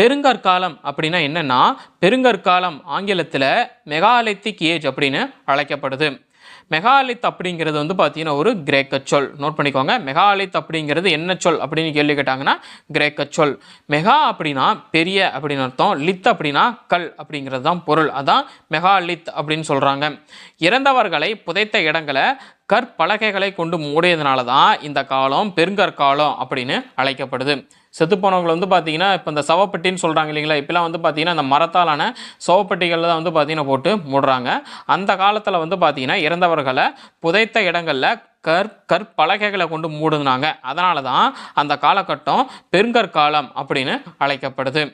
பெருங்கற்காலம் அப்படின்னா என்னென்னா பெருங்கற்காலம் ஆங்கிலத்தில் மெகாலித்திக் ஏஜ் அப்படின்னு அழைக்கப்படுது. மெகாலித் அப்படிங்கிறது வந்து பார்த்தீங்கன்னா ஒரு கிரேக்க சொல். நோட் பண்ணிக்கோங்க. மெகாலித் அப்படிங்கிறது என்ன சொல் அப்படின்னு கேள்வி கேட்டாங்கன்னா கிரேக்க சொல். மெகா அப்படின்னா பெரிய அப்படின்னு அர்த்தம். லித் அப்படின்னா கல் அப்படிங்கிறது தான் பொருள். அதான் மெகாலித் அப்படின்னு சொல்கிறாங்க இறந்தவர்களை புதைத்த இடங்களை கற்பலகைகளை கொண்டு மூடியதுனால தான் இந்த காலம் பெருங்கற்காலம் அப்படின்னு அழைக்கப்படுது. செத்துப்போனவங்களை வந்து பார்த்தீங்கன்னா இப்போ இந்த சவப்பெட்டின்னு சொல்கிறாங்க இல்லைங்களா? இப்போலாம் வந்து பார்த்தீங்கன்னா இந்த மரத்தாலான சவப்பெட்டிகளில் தான் வந்து பார்த்தீங்கன்னா போட்டு மூடுறாங்க. அந்த காலத்தில் வந்து பார்த்தீங்கன்னா இறந்தவர்களை புதைத்த இடங்களில் கற் கற்பலகைகளை கொண்டு மூடுனாங்க. அதனால தான் அந்த காலகட்டம் பெருங்கற்காலம் அப்படின்னு அழைக்கப்படுது.